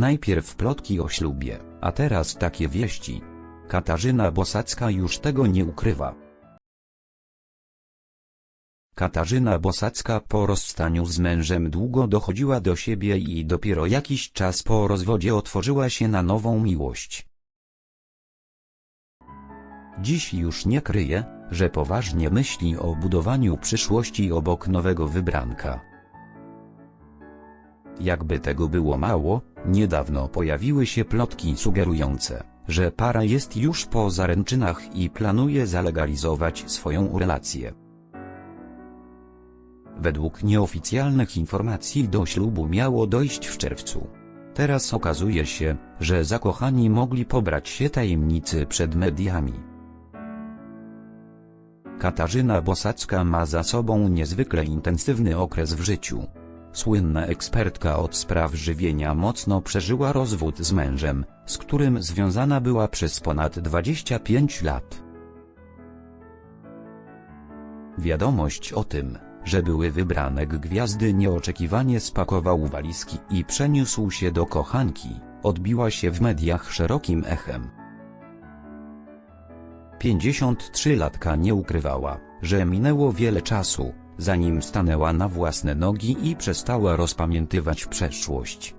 Najpierw plotki o ślubie, a teraz takie wieści. Katarzyna Bosacka już tego nie ukrywa. Katarzyna Bosacka po rozstaniu z mężem długo dochodziła do siebie i dopiero jakiś czas po rozwodzie otworzyła się na nową miłość. Dziś już nie kryje, że poważnie myśli o budowaniu przyszłości obok nowego wybranka. Jakby tego było mało, niedawno pojawiły się plotki sugerujące, że para jest już po zaręczynach i planuje zalegalizować swoją relację. Według nieoficjalnych informacji do ślubu miało dojść w czerwcu. Teraz okazuje się, że zakochani mogli pobrać się tajemnicy przed mediami. Katarzyna Bosacka ma za sobą niezwykle intensywny okres w życiu. Słynna ekspertka od spraw żywienia mocno przeżyła rozwód z mężem, z którym związana była przez ponad 25 lat. Wiadomość o tym, że były wybranek gwiazdy nieoczekiwanie spakował walizki i przeniósł się do kochanki, odbiła się w mediach szerokim echem. 53-latka nie ukrywała, że minęło wiele czasu, zanim stanęła na własne nogi i przestała rozpamiętywać przeszłość.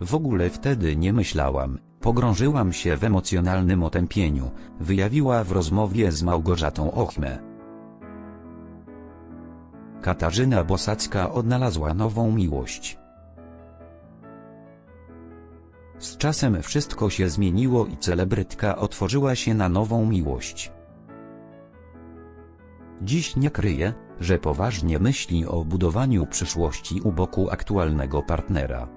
W ogóle wtedy nie myślałam, pogrążyłam się w emocjonalnym otępieniu, wyjawiła w rozmowie z Małgorzatą Ochmę. Katarzyna Bosacka odnalazła nową miłość. Z czasem wszystko się zmieniło i celebrytka otworzyła się na nową miłość. Dziś nie kryje, że poważnie myśli o budowaniu przyszłości u boku aktualnego partnera.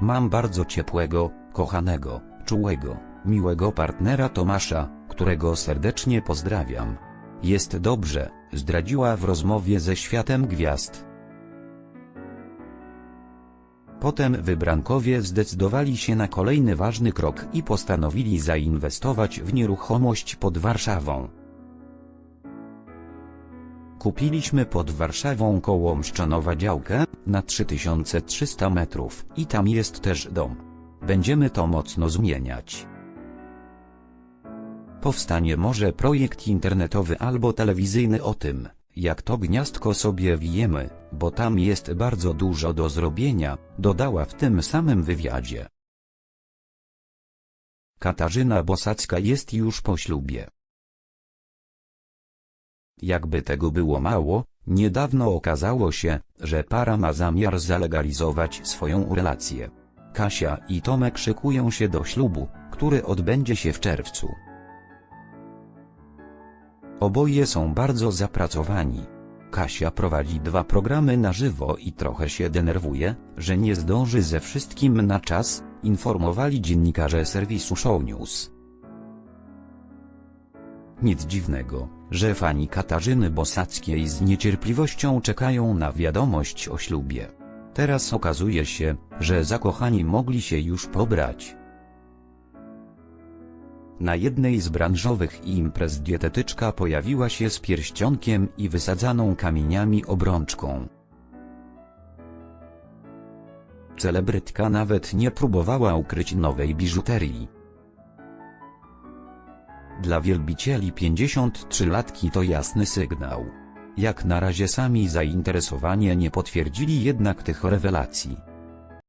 Mam bardzo ciepłego, kochanego, czułego, miłego partnera Tomasza, którego serdecznie pozdrawiam. Jest dobrze, zdradziła w rozmowie ze Światem Gwiazd. Potem wybrankowie zdecydowali się na kolejny ważny krok i postanowili zainwestować w nieruchomość pod Warszawą. Kupiliśmy pod Warszawą koło Mszczanowa działkę, na 3300 metrów, i tam jest też dom. Będziemy to mocno zmieniać. Powstanie może projekt internetowy albo telewizyjny o tym, jak to gniazdko sobie wijemy, bo tam jest bardzo dużo do zrobienia, dodała w tym samym wywiadzie. Katarzyna Bosacka jest już po ślubie. Jakby tego było mało, niedawno okazało się, że para ma zamiar zalegalizować swoją relację. Kasia i Tomek szykują się do ślubu, który odbędzie się w czerwcu. Oboje są bardzo zapracowani. Kasia prowadzi dwa programy na żywo i trochę się denerwuje, że nie zdąży ze wszystkim na czas, informowali dziennikarze serwisu Show News. Nic dziwnego, że fani Katarzyny Bosackiej z niecierpliwością czekają na wiadomość o ślubie. Teraz okazuje się, że zakochani mogli się już pobrać. Na jednej z branżowych imprez dietetyczka pojawiła się z pierścionkiem i wysadzaną kamieniami obrączką. Celebrytka nawet nie próbowała ukryć nowej biżuterii. Dla wielbicieli 53-latki to jasny sygnał. Jak na razie sami zainteresowanie nie potwierdzili jednak tych rewelacji.